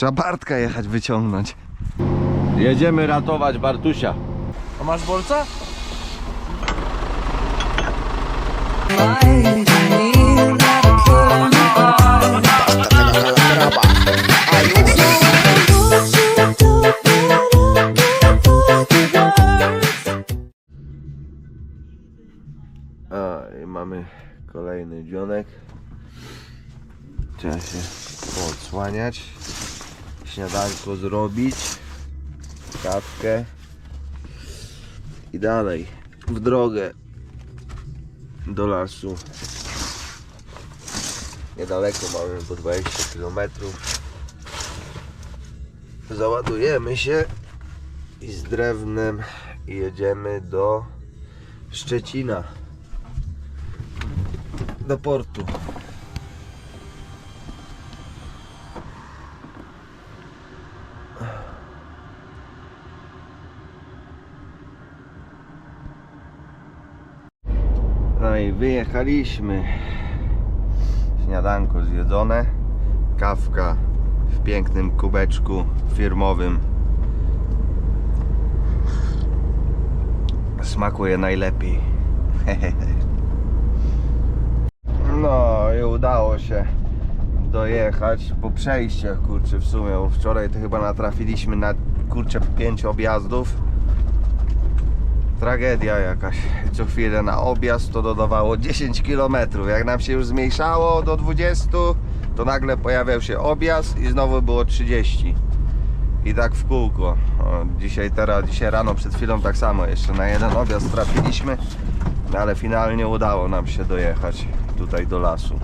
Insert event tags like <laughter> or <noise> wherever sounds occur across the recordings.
Trzeba Bartka jechać wyciągnąć. Jedziemy ratować Bartusia. A masz bolca? A, i mamy kolejny dzionek. Trzeba się odsłaniać. Śniadanko zrobić. Kawkę. I dalej w drogę do lasu. Niedaleko mamy po 20 km. Załadujemy się i z drewnem jedziemy do Szczecina do portu. No i wyjechaliśmy. Śniadanko zjedzone. Kawka w pięknym kubeczku firmowym. Smakuje najlepiej. <laughs> No i udało się dojechać po przejściach, kurczę, w sumie, wczoraj to chyba natrafiliśmy na, kurczę, pięć objazdów. Tragedia jakaś. Co chwilę na objazd to dodawało 10 km. Jak nam się już zmniejszało do 20, to nagle pojawiał się objazd i znowu było 30. I tak w kółko. O, dzisiaj teraz, dzisiaj rano przed chwilą tak samo. Jeszcze na jeden objazd trafiliśmy, no ale finalnie udało nam się dojechać tutaj do lasu.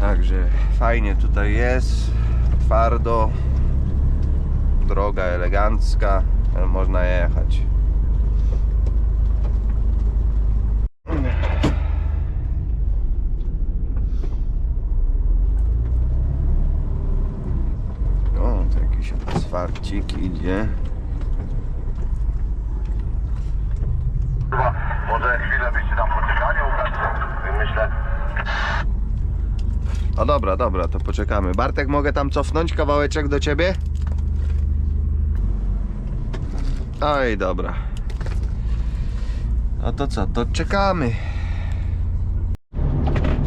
Także fajnie tutaj jest, twardo, droga elegancka, można jechać. O, to jakiś asfalcik idzie. Może chwilę byście tam poczekali, myślę. No dobra, dobra, to poczekamy. Bartek, mogę tam cofnąć kawałeczek do ciebie? Oj, dobra. No to co, to czekamy.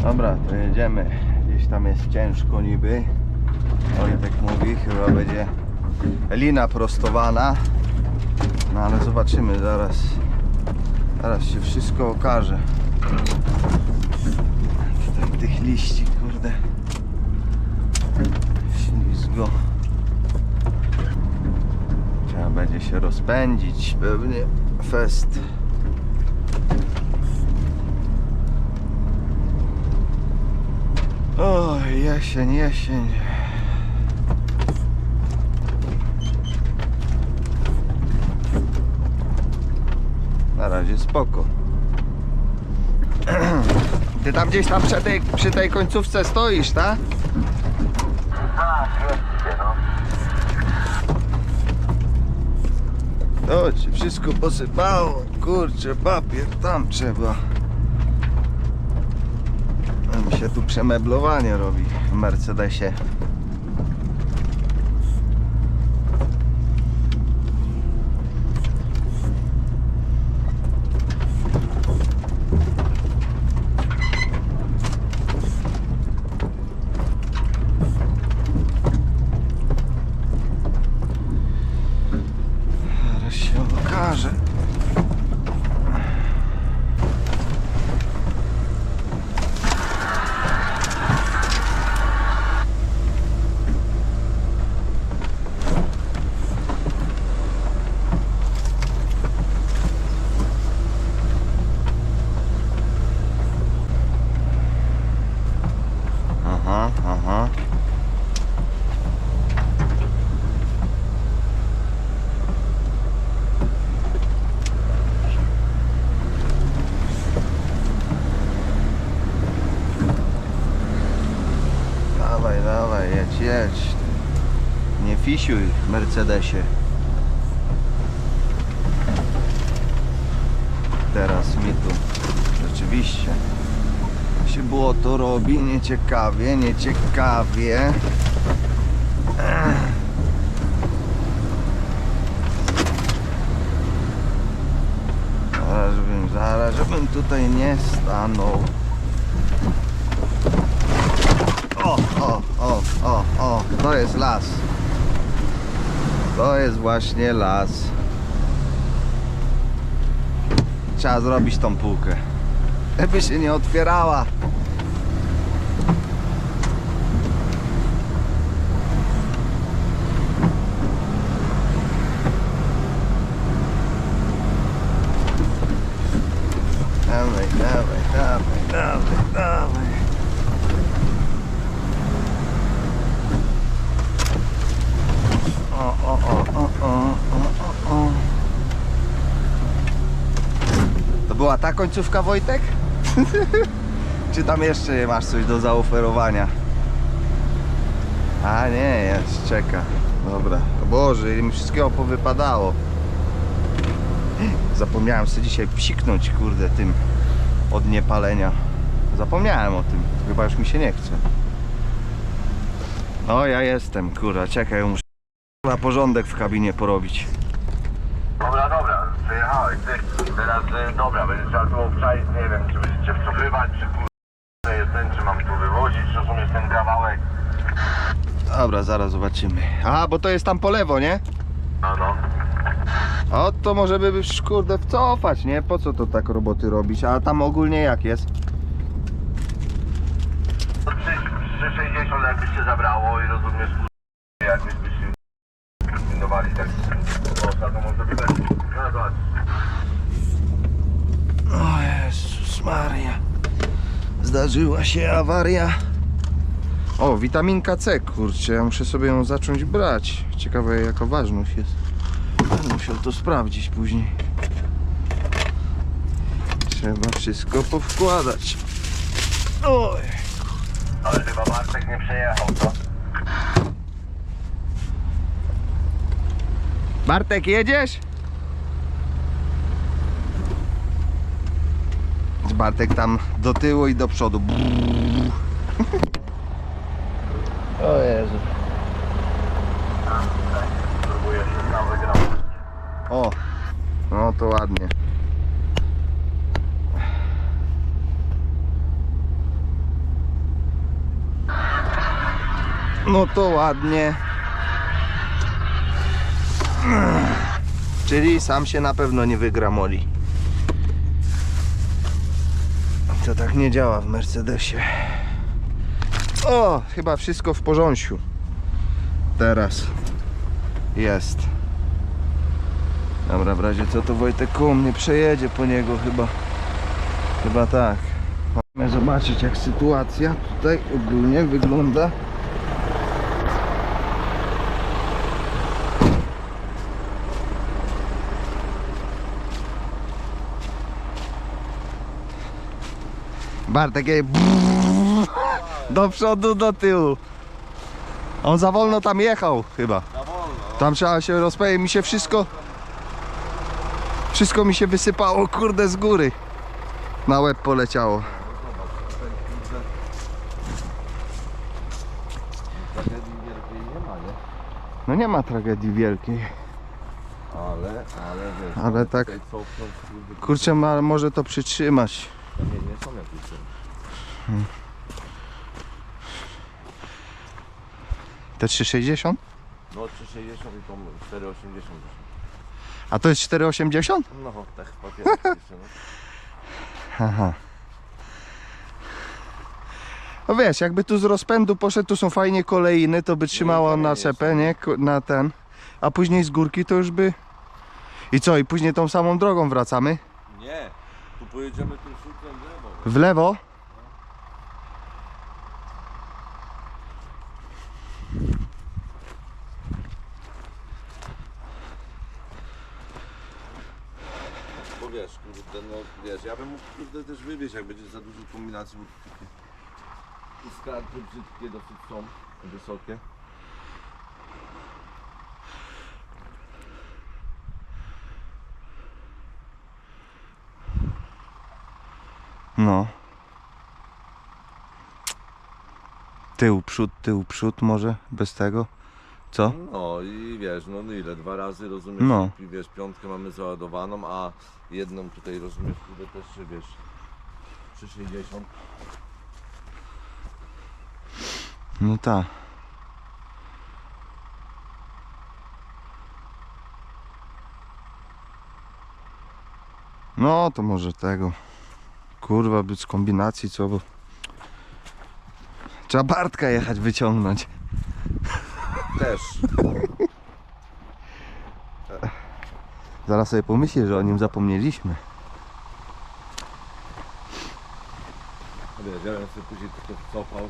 Dobra, to jedziemy. Gdzieś tam jest ciężko niby. Wojtek mówi, chyba będzie lina prostowana. No ale zobaczymy zaraz. Zaraz się wszystko okaże. Tutaj tych liści, kurde. Ślizgo. Trzeba będzie się rozpędzić, pewnie. Fest. Oj, jesień, jesień. Na razie spoko. <clears throat> Ty tam gdzieś tam przy tej, przy tej końcówce stoisz, tak? Tak, jest, no. To ci wszystko posypało. Kurczę, papier tam trzeba. Mi się tu przemeblowanie robi w Mercedesie. Zaraz się okaże. Aha, aha. Dawaj, dawaj, jedź. Nie fisiuj Mercedesie. Teraz mi tu rzeczywiście się błoto robi, nieciekawie, nieciekawie. Zaraz żebym, zaraz żebym tutaj nie stanął. O, o, o, o, o, to jest las. To jest właśnie las. Trzeba zrobić tą półkę. Żeby się nie otwierała. Dawaj, dawaj, dawaj, dawaj, dawaj. O, o, o, o, o, o, o, o. To była ta końcówka Wojtek? <laughs> Czy tam jeszcze masz coś do zaoferowania? A nie, jest, czeka. Dobra. O Boże, ile mi wszystkiego powypadało. Zapomniałem sobie dzisiaj psiknąć, kurde, tym od niepalenia. Zapomniałem o tym. Chyba już mi się nie chce. O, ja jestem, kurwa, czekaj, muszę na porządek w kabinie porobić. Teraz, y, dobra, będzie trzeba tu obczaić, nie wiem, czy będziecie wcofywać, czy kurde jest ten, czy mam tu wywozić, rozumiesz ten kawałek. Dobra, zaraz zobaczymy. A, bo to jest tam po lewo, nie? No, no. O, to może by już, kurde wcofać, nie? Po co to tak roboty robić? A tam ogólnie jak jest? To 3, 360 jakbyś się zabrało i rozumiesz, kurde, jakbyś by się kombinowali tak do ostatnio może by tak. No, zobacz. O Jezus Maria. Zdarzyła się awaria. O, witaminka C, kurczę, ja muszę sobie ją zacząć brać. Ciekawe jaka ważność jest. Będę musiał to sprawdzić później. Trzeba wszystko powkładać. Oj. Ale chyba Bartek nie przejechał, co? Bartek, jedziesz? Bartek tam do tyłu i do przodu. O Jezu. O, no to ładnie. No to ładnie. Czyli sam się na pewno nie wygra Moli. To tak nie działa w Mercedesie. O, chyba wszystko w porządku. Teraz jest. Dobra, w razie co to Wojtek koło mnie przejedzie po niego chyba. Chyba tak. Mamy zobaczyć jak sytuacja tutaj ogólnie wygląda. Bartek jej do przodu, do tyłu. On za wolno tam jechał chyba. Tam trzeba się rozpędzić, mi się wszystko Wszystko mi się wysypało, kurde, z góry Na łeb poleciało Tragedii wielkiej nie ma, nie? No nie ma tragedii wielkiej Ale, ale Ale tak- cofnąć, kurde, Kurczę, ma, może to przytrzymać Nie, nie są jakieś ten. Te 360? No 360 i tą 480 już. A to jest 480? No, tak w papierach jeszcze, no. <laughs> Aha No wiesz, jakby tu z rozpędu poszedł, tu są fajnie kolejny, to by trzymało na jest. cepę, nie? Na ten A później z górki to już by I co, i później tą samą drogą wracamy? Nie, pojedziemy tym szutkiem w lewo. W lewo? Bo wiesz, kurde, no wiesz, ja bym mógł kurde też wywieźć, jak będzie za dużo kombinacji, bo takie uskarty brzydkie dosyć są, wysokie. No Tył, przód, tył, przód może bez tego? Co? No i wiesz, no ile, dwa razy rozumiesz, No. i wiesz, piątkę mamy załadowaną, a jedną tutaj rozumiesz, kurde też wiesz, 360. No tak. No to może tego. Kurwa, być z kombinacji co, bo... Trzeba Bartka jechać wyciągnąć. Też. Zaraz sobie pomyślę, że o nim zapomnieliśmy. Wiesz, ja bym sobie później to cofał,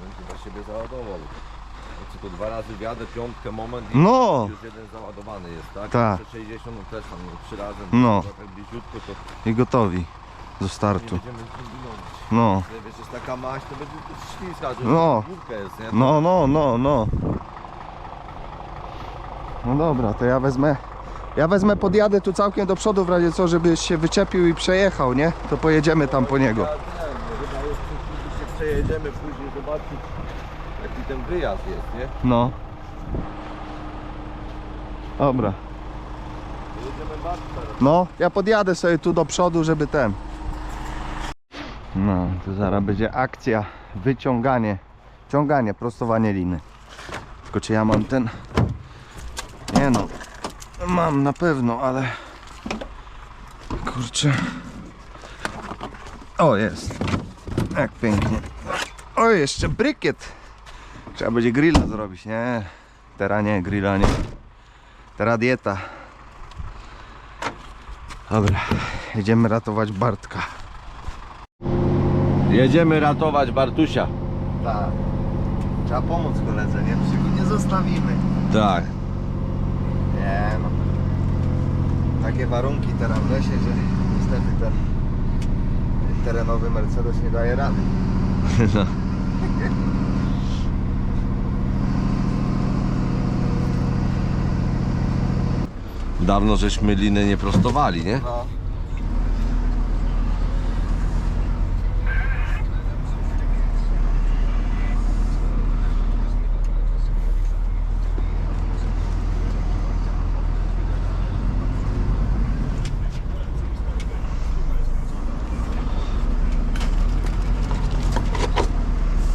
bym chyba siebie załadował. Znaczy to dwa razy wjadę, piątkę, moment i No! już jeden załadowany jest, tak? Tak. 60, no też tam no, trzy razy, No. tak bliziutko, to I gotowi do startu. No. Wiesz, jest taka maść, to będzie śliska, No. górka jest, nie? No, no, no, no. No dobra, to ja wezmę. Ja wezmę, podjadę tu całkiem do przodu w razie co, żebyś się wyczepił i przejechał, nie? To pojedziemy tam po niego. Ja wiem, no chyba jeszcze później się przejedziemy, później zobaczyć jaki ten wyjazd jest, nie? No. Dobra. Jedziemy bardzo teraz. No, ja podjadę sobie tu do przodu, żeby ten. No, to zaraz będzie akcja, wyciąganie, ciąganie, prostowanie liny. Tylko czy ja mam ten... Nie no, mam na pewno, ale... Kurczę. O, jest. Jak pięknie. O, jeszcze brykiet. Trzeba będzie grilla zrobić, nie? Teraz nie, grilla nie. Teraz dieta. Dobra, jedziemy ratować Bartka. Jedziemy ratować Bartusia. Tak. Trzeba pomóc koledze, nie? Przecież go nie zostawimy. Tak. Nie no. Takie warunki teraz w lesie, że niestety ten terenowy Mercedes nie daje rady. <laughs> <laughs> No. Dawno żeśmy liny nie prostowali, nie? No.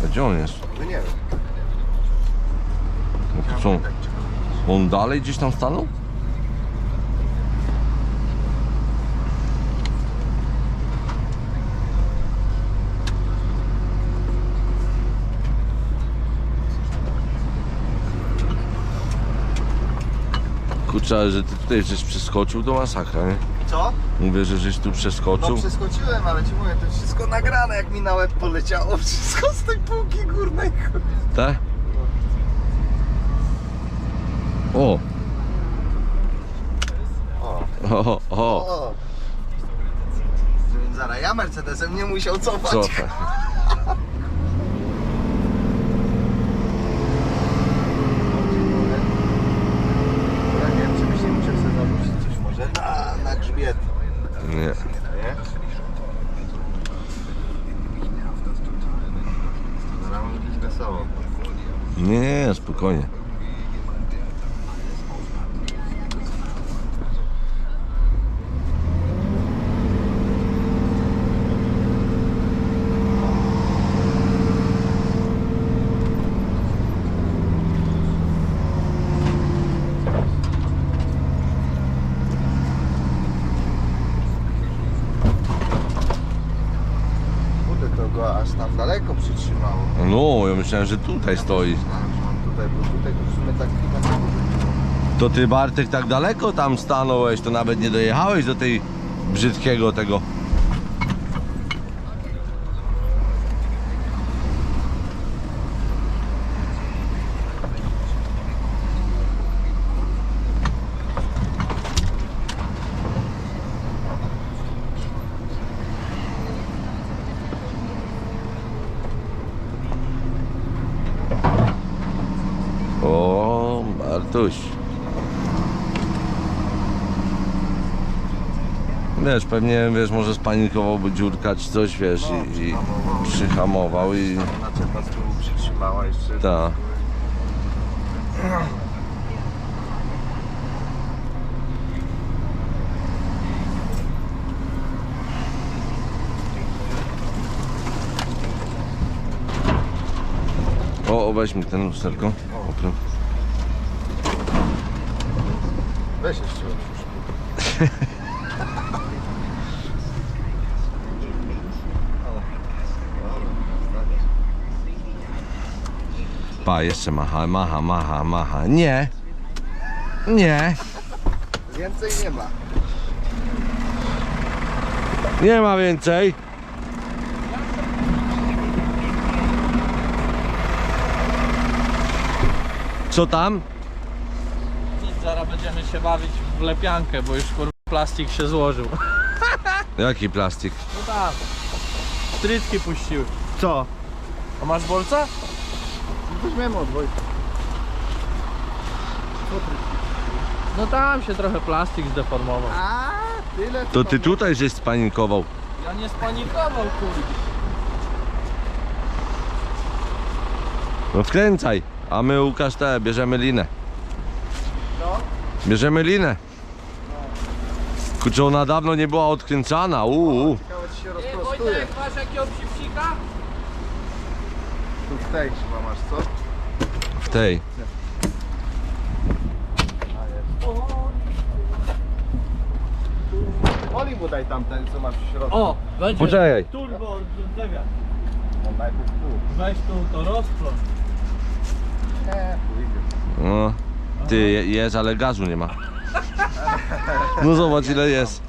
A Gdzie on jest? No nie wiem. No to co? On dalej gdzieś tam stanął? Kurczę, że ty tutaj żeś przeskoczył to masakra, nie? Co? Mówię, że żeś tu No przeskoczył. przeskoczyłem, ale ci mówię, to wszystko nagrane, jak mi na łeb poleciało. <laughs> Wszystko z tej półki górnej. Tak? O! O, O, o, o. Żebym zaraz ja Mercedesem nie musiał cofać. co tak? Ja nie wiem, czy byś nie musiał sobie zarzucić coś może na, na grzbiet. Nie. Nie? Zaraz może być wesoło. Nie, nie, spokojnie. Kurde, to go aż tam daleko przytrzymało. No, ja myślałem, że tutaj stoi. Tutaj, bo tutaj to w sumie tak chyba nie było. To ty Bartek tak daleko tam stanąłeś, to nawet nie dojechałeś do tej brzydkiego tego. O, Bartuś. Wiesz, pewnie, wiesz, może spanikowałby dziurka czy coś, wiesz, i, i przyhamował i... Naczepa z tyłu przytrzymała jeszcze. Tak. O, o, weź mi ten lusterko. Weź jeszcze. Pa, jeszcze macha, macha, macha, macha. Nie. Nie. Więcej nie ma. Nie ma więcej. Co tam? Się bawić w lepiankę, bo już kurwa plastik się złożył. <laughs> Jaki plastik? No tak. Strytki puściły. Co? A masz bolca? Weźmiemy od Wojtka. No tam się trochę plastik zdeformował. A, tyle To ty tutaj żeś spanikował. Ja nie spanikował kurwa. No wkręcaj. A my Łukasz te, bierzemy linę. Bierzemy linę. Kurczę, ona dawno nie była odkręcana. Uuu. Ciekawe czy się rozprostuje. Wojtek, masz jakiego psipsika? Tu w tej chyba masz, co? W tej. Oli mu daj tamten, co masz w środku. O, będzie Poczekaj. turbo zlewiak. On najpierw tu. Weź tu to rozpląć. Nie, pójdzie. No. Ty, je- jest, ale gazu nie ma. No zobacz ile jest.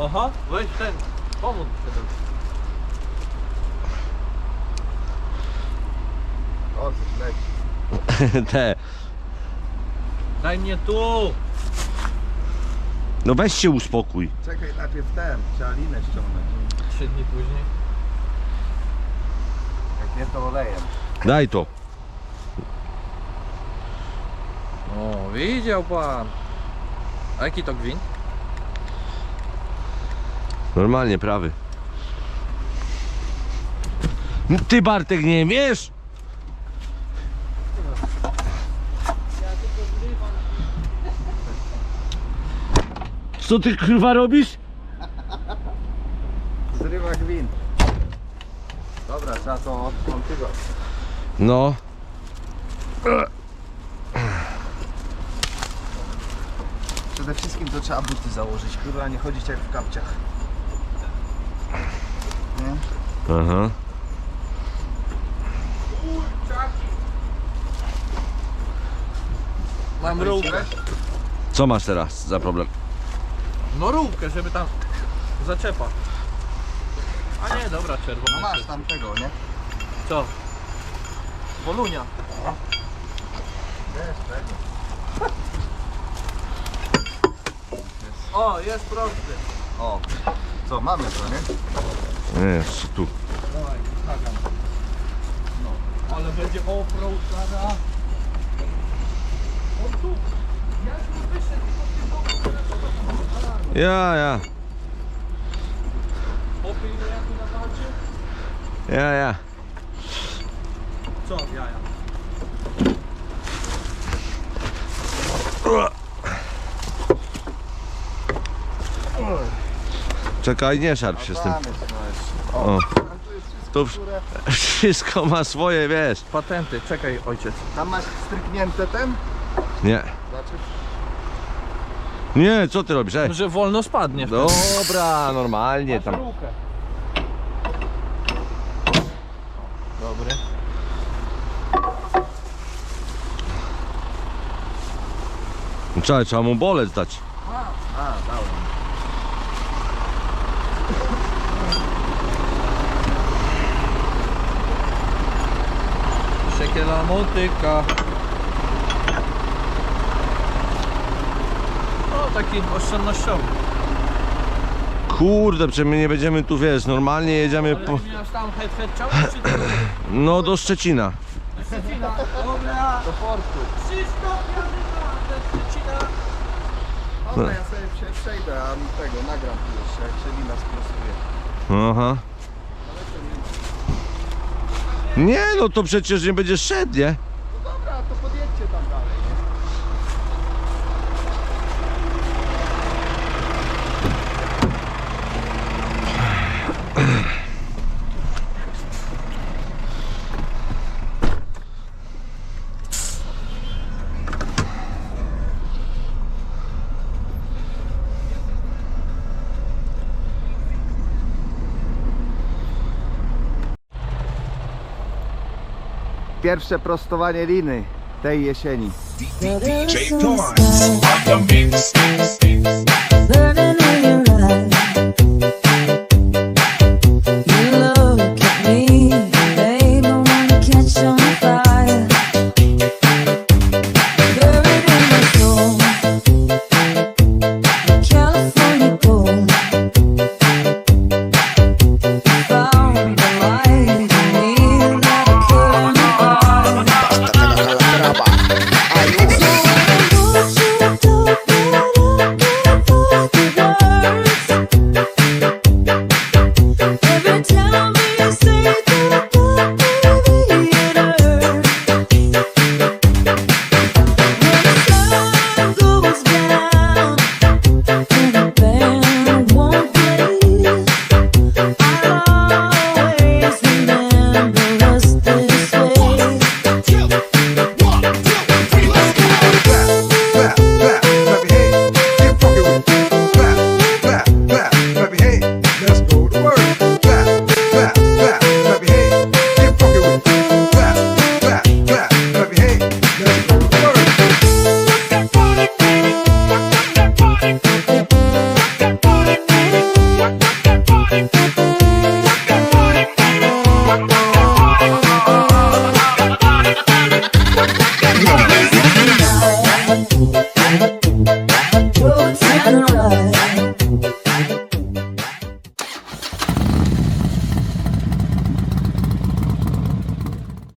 Aha, weź ten. Pomóż się O, coś leci. <laughs> Te. Daj mnie tu. No weź się uspokój. Czekaj, najpierw ten. Trzeba linę ściągnąć. Trzy dni później. Jak nie, to olejem. Daj to. O, widział pan. A jaki to gwint? Normalnie, prawy. No Ty Bartek nie wiesz? Co ty kurwa robisz? Zrywa gwint. Dobra, trzeba to odmontywać. No. Przede wszystkim to trzeba buty założyć, kurwa, nie chodzić jak w kapciach. Nie? Aha. Mam rurkę. Co masz teraz za problem? No rurkę, żeby tam zaczepa. A nie, dobra, czerwony. No masz tamtego, nie? Co? Wolunia. Wiesz, tego. O, jest prosty. O, co, mamy to, nie? Nie, jeszcze tu. Dawaj, stawiam. No, ale będzie offroad zaraz. O tu. Jak mi wyszedł po tym domu? Ja, ja. Popij mnie jak tu na walcie? Ja, ja. Co, jaja? Czekaj, nie szarp się z tym. O. Tu jest wszystko, ma swoje, wiesz. Patenty, czekaj ojciec. Tam masz stryknięte ten? Nie. Znaczy, Nie, co ty robisz? Ej. Że wolno spadnie wtedy. Dobra, normalnie tam. Dobry. Trzeba, trzeba mu bolec dać. a, dałem. Siekiela motyka. O, taki oszczędnościowy. Kurde, przecież my nie będziemy tu, wiesz, normalnie jedziemy Ale po... ty miałeś tam head head ciągnąć czy to <clears throat> No do Szczecina. Szczecina? Dobra. Do portu. Krzysztof Jadyka ze Szczecina. Dobra, ja sobie prze- przejdę, a tego nagram tu jeszcze, jak się lina sprostuje. Aha. Nie, no to przecież nie będziesz szedł, nie? No dobra, to podjedźcie tam dalej, nie? Pierwsze prostowanie liny tej jesieni. DJ Torrance